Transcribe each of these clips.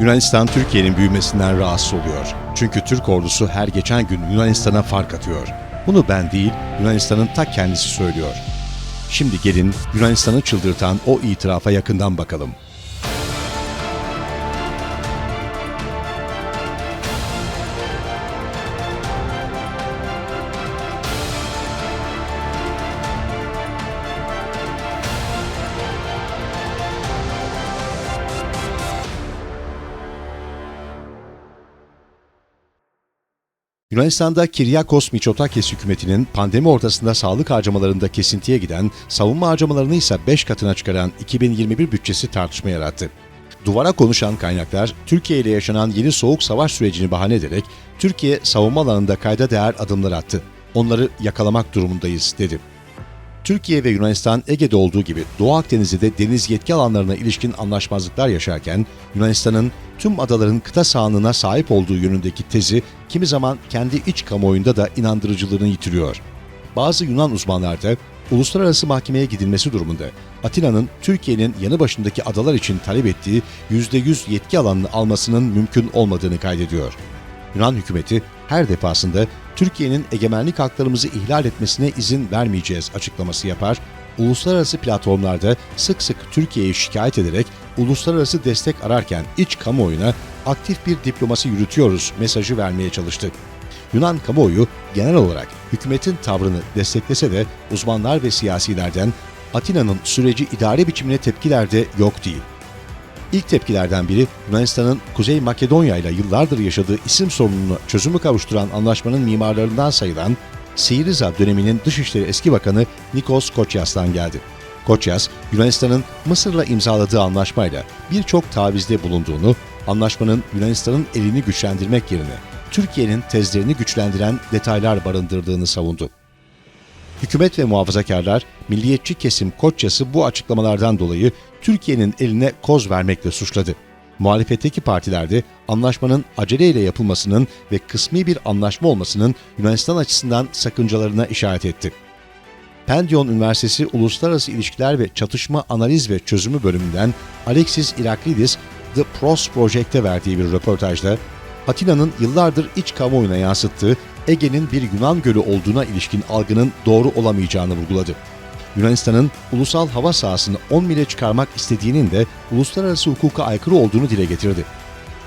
Yunanistan Türkiye'nin büyümesinden rahatsız oluyor. Çünkü Türk ordusu her geçen gün Yunanistan'a fark atıyor. Bunu ben değil, Yunanistan'ın ta kendisi söylüyor. Şimdi gelin Yunanistan'ı çıldırtan o itirafa yakından bakalım. Yunanistan'da Kiryakos Mitsotakis hükümetinin pandemi ortasında sağlık harcamalarında kesintiye giden, savunma harcamalarını ise 5 katına çıkaran 2021 bütçesi tartışma yarattı. Duvara konuşan kaynaklar, Türkiye ile yaşanan yeni soğuk savaş sürecini bahane ederek, Türkiye savunma alanında kayda değer adımlar attı. Onları yakalamak durumundayız, dedi. Türkiye ve Yunanistan Ege'de olduğu gibi Doğu Akdeniz'de de deniz yetki alanlarına ilişkin anlaşmazlıklar yaşarken Yunanistan'ın tüm adaların kıta sahanlığına sahip olduğu yönündeki tezi kimi zaman kendi iç kamuoyunda da inandırıcılığını yitiriyor. Bazı Yunan uzmanlar da uluslararası mahkemeye gidilmesi durumunda Atina'nın Türkiye'nin yanı başındaki adalar için talep ettiği %100 yetki alanını almasının mümkün olmadığını kaydediyor. Yunan hükümeti her defasında Türkiye'nin egemenlik haklarımızı ihlal etmesine izin vermeyeceğiz açıklaması yapar, uluslararası platformlarda sık sık Türkiye'yi şikayet ederek uluslararası destek ararken iç kamuoyuna aktif bir diplomasi yürütüyoruz mesajı vermeye çalıştı. Yunan kamuoyu genel olarak hükümetin tavrını desteklese de uzmanlar ve siyasilerden Atina'nın süreci idare biçimine tepkiler de yok değil. İlk tepkilerden biri Yunanistan'ın Kuzey Makedonya ile yıllardır yaşadığı isim sorununu çözümü kavuşturan anlaşmanın mimarlarından sayılan Siyriza döneminin Dışişleri Eski Bakanı Nikos Koçyas'tan geldi. Koçyas, Yunanistan'ın Mısır'la imzaladığı anlaşmayla birçok tavizde bulunduğunu, anlaşmanın Yunanistan'ın elini güçlendirmek yerine Türkiye'nin tezlerini güçlendiren detaylar barındırdığını savundu. Hükümet ve muhafazakarlar, milliyetçi kesim Koçyas'ı bu açıklamalardan dolayı Türkiye'nin eline koz vermekle suçladı. Muhalefetteki partiler de anlaşmanın aceleyle yapılmasının ve kısmi bir anlaşma olmasının Yunanistan açısından sakıncalarına işaret etti. Pendion Üniversitesi Uluslararası İlişkiler ve Çatışma Analiz ve Çözümü bölümünden Alexis Iraklidis, The Pros Project'te verdiği bir röportajda, Atina'nın yıllardır iç kamuoyuna yansıttığı Ege'nin bir Yunan gölü olduğuna ilişkin algının doğru olamayacağını vurguladı. Yunanistan'ın ulusal hava sahasını 10 mile çıkarmak istediğinin de uluslararası hukuka aykırı olduğunu dile getirdi.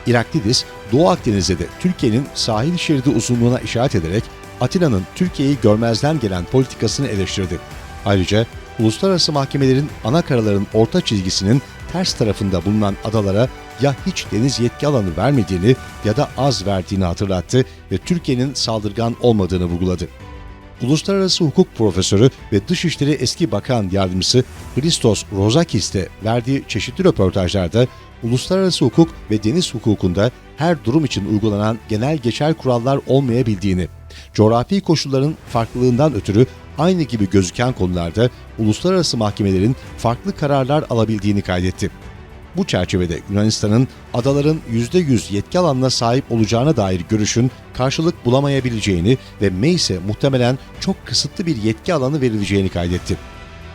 Iraklidis, Doğu Akdeniz'de de Türkiye'nin sahil şeridi uzunluğuna işaret ederek Atina'nın Türkiye'yi görmezden gelen politikasını eleştirdi. Ayrıca uluslararası mahkemelerin ana karaların orta çizgisinin ters tarafında bulunan adalara ya hiç deniz yetki alanı vermediğini ya da az verdiğini hatırlattı ve Türkiye'nin saldırgan olmadığını vurguladı. Uluslararası hukuk profesörü ve Dışişleri eski bakan yardımcısı Christos Rozakis de verdiği çeşitli röportajlarda uluslararası hukuk ve deniz hukukunda her durum için uygulanan genel geçer kurallar olmayabildiğini, coğrafi koşulların farklılığından ötürü aynı gibi gözüken konularda uluslararası mahkemelerin farklı kararlar alabildiğini kaydetti. Bu çerçevede Yunanistan'ın adaların %100 yetki alanına sahip olacağına dair görüşün karşılık bulamayabileceğini ve Meis'e muhtemelen çok kısıtlı bir yetki alanı verileceğini kaydetti.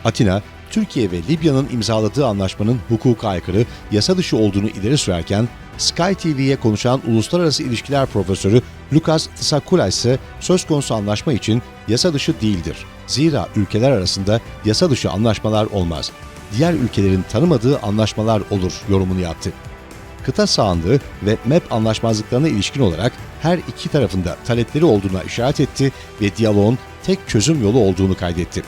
Atina, Türkiye ve Libya'nın imzaladığı anlaşmanın hukuka aykırı, yasa dışı olduğunu ileri sürerken, Sky TV'ye konuşan uluslararası ilişkiler profesörü Lukas Tsakoulas ise söz konusu anlaşma için yasa dışı değildir. Zira ülkeler arasında yasa dışı anlaşmalar olmaz. Diğer ülkelerin tanımadığı anlaşmalar olur yorumunu yaptı. Kıta sahanlığı ve MEP anlaşmazlıklarına ilişkin olarak her iki tarafında talepleri olduğuna işaret etti ve diyaloğun tek çözüm yolu olduğunu kaydetti.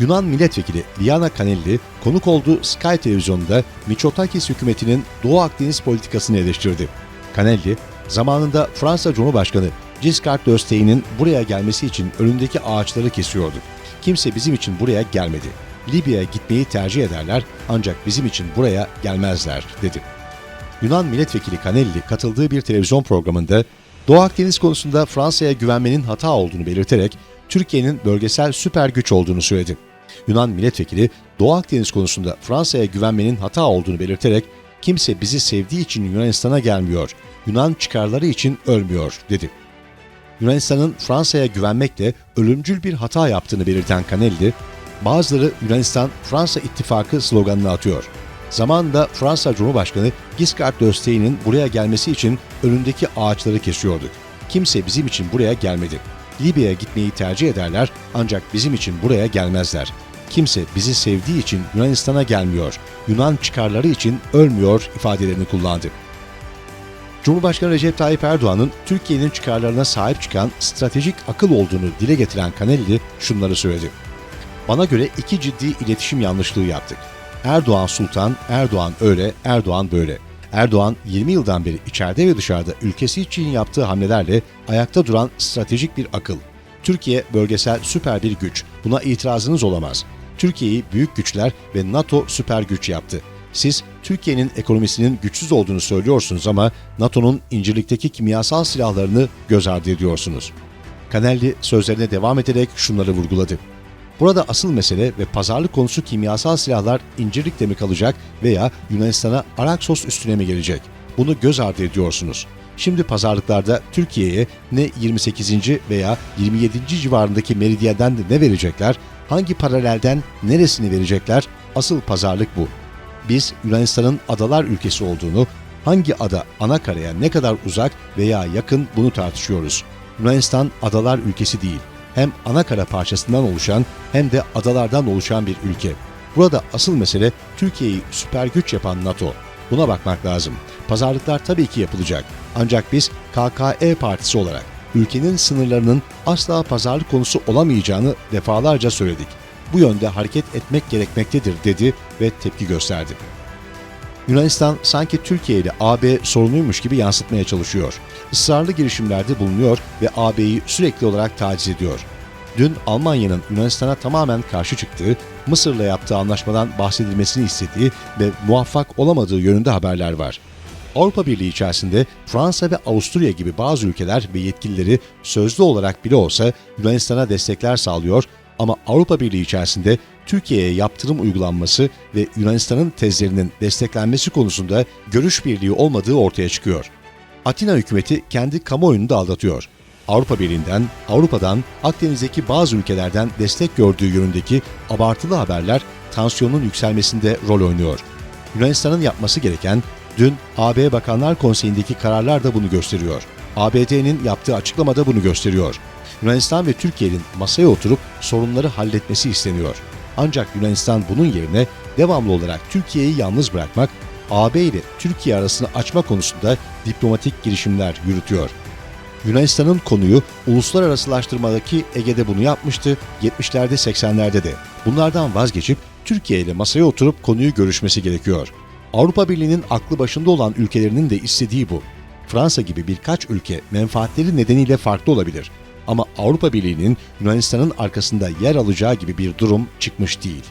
Yunan milletvekili Liana Kanelli konuk olduğu Sky televizyonunda Mitsotakis hükümetinin Doğu Akdeniz politikasını eleştirdi. Kanelli, zamanında Fransa Cumhurbaşkanı Giscard d'Estaing'in buraya gelmesi için önündeki ağaçları kesiyordu. Kimse bizim için buraya gelmedi. Libya'ya gitmeyi tercih ederler ancak bizim için buraya gelmezler dedi. Yunan milletvekili Kanelli katıldığı bir televizyon programında Doğu Akdeniz konusunda Fransa'ya güvenmenin hata olduğunu belirterek Türkiye'nin bölgesel süper güç olduğunu söyledi. Yunan milletvekili Doğu Akdeniz konusunda Fransa'ya güvenmenin hata olduğunu belirterek kimse bizi sevdiği için Yunanistan'a gelmiyor, Yunan çıkarları için ölmüyor dedi. Yunanistan'ın Fransa'ya güvenmekle ölümcül bir hata yaptığını belirten Kanelli, bazıları Yunanistan Fransa ittifakı sloganını atıyor. Zamanında Fransa Cumhurbaşkanı Giscard d'Estaing'in buraya gelmesi için önündeki ağaçları kesiyorduk. Kimse bizim için buraya gelmedi. Libya'ya gitmeyi tercih ederler ancak bizim için buraya gelmezler. Kimse bizi sevdiği için Yunanistan'a gelmiyor. Yunan çıkarları için ölmüyor ifadelerini kullandı. Cumhurbaşkanı Recep Tayyip Erdoğan'ın Türkiye'nin çıkarlarına sahip çıkan stratejik akıl olduğunu dile getiren Kanelli şunları söyledi. Bana göre iki ciddi iletişim yanlışlığı yaptık. Erdoğan sultan, Erdoğan öyle, Erdoğan böyle. Erdoğan 20 yıldan beri içeride ve dışarıda ülkesi için yaptığı hamlelerle ayakta duran stratejik bir akıl. Türkiye bölgesel süper bir güç. Buna itirazınız olamaz. Türkiye'yi büyük güçler ve NATO süper güç yaptı. Siz Türkiye'nin ekonomisinin güçsüz olduğunu söylüyorsunuz ama NATO'nun incirlikteki kimyasal silahlarını göz ardı ediyorsunuz. Kanelli sözlerine devam ederek şunları vurguladı. Burada asıl mesele ve pazarlık konusu kimyasal silahlar incirlikte mi kalacak veya Yunanistan'a Araksos üstüne mi gelecek? Bunu göz ardı ediyorsunuz. Şimdi pazarlıklarda Türkiye'ye ne 28. veya 27. civarındaki meridyenden de ne verecekler, hangi paralelden neresini verecekler, asıl pazarlık bu. Biz Yunanistan'ın adalar ülkesi olduğunu, hangi ada ana karaya ne kadar uzak veya yakın bunu tartışıyoruz. Yunanistan adalar ülkesi değil. Hem ana kara parçasından oluşan hem de adalardan oluşan bir ülke. Burada asıl mesele Türkiye'yi süper güç yapan NATO. Buna bakmak lazım. Pazarlıklar tabii ki yapılacak. Ancak biz KKE partisi olarak ülkenin sınırlarının asla pazarlık konusu olamayacağını defalarca söyledik. Bu yönde hareket etmek gerekmektedir dedi ve tepki gösterdi. Yunanistan sanki Türkiye ile AB sorunuymuş gibi yansıtmaya çalışıyor. Israrlı girişimlerde bulunuyor ve AB'yi sürekli olarak taciz ediyor. Dün Almanya'nın Yunanistan'a tamamen karşı çıktığı, Mısır'la yaptığı anlaşmadan bahsedilmesini istediği ve muvaffak olamadığı yönünde haberler var. Avrupa Birliği içerisinde Fransa ve Avusturya gibi bazı ülkeler ve yetkilileri sözlü olarak bile olsa Yunanistan'a destekler sağlıyor ama Avrupa Birliği içerisinde Türkiye'ye yaptırım uygulanması ve Yunanistan'ın tezlerinin desteklenmesi konusunda görüş birliği olmadığı ortaya çıkıyor. Atina hükümeti kendi kamuoyunu da aldatıyor. Avrupa Birliği'nden, Avrupa'dan, Akdeniz'deki bazı ülkelerden destek gördüğü yönündeki abartılı haberler tansiyonun yükselmesinde rol oynuyor. Yunanistan'ın yapması gereken dün AB Bakanlar Konseyi'ndeki kararlar da bunu gösteriyor. ABD'nin yaptığı açıklamada bunu gösteriyor. Yunanistan ve Türkiye'nin masaya oturup sorunları halletmesi isteniyor. Ancak Yunanistan bunun yerine devamlı olarak Türkiye'yi yalnız bırakmak, AB ile Türkiye arasını açma konusunda diplomatik girişimler yürütüyor. Yunanistan'ın konuyu uluslararasılaştırmadaki Ege'de bunu yapmıştı, 70'lerde 80'lerde de. Bunlardan vazgeçip Türkiye ile masaya oturup konuyu görüşmesi gerekiyor. Avrupa Birliği'nin aklı başında olan ülkelerinin de istediği bu. Fransa gibi birkaç ülke menfaatleri nedeniyle farklı olabilir. Ama Avrupa Birliği'nin Yunanistan'ın arkasında yer alacağı gibi bir durum çıkmış değil.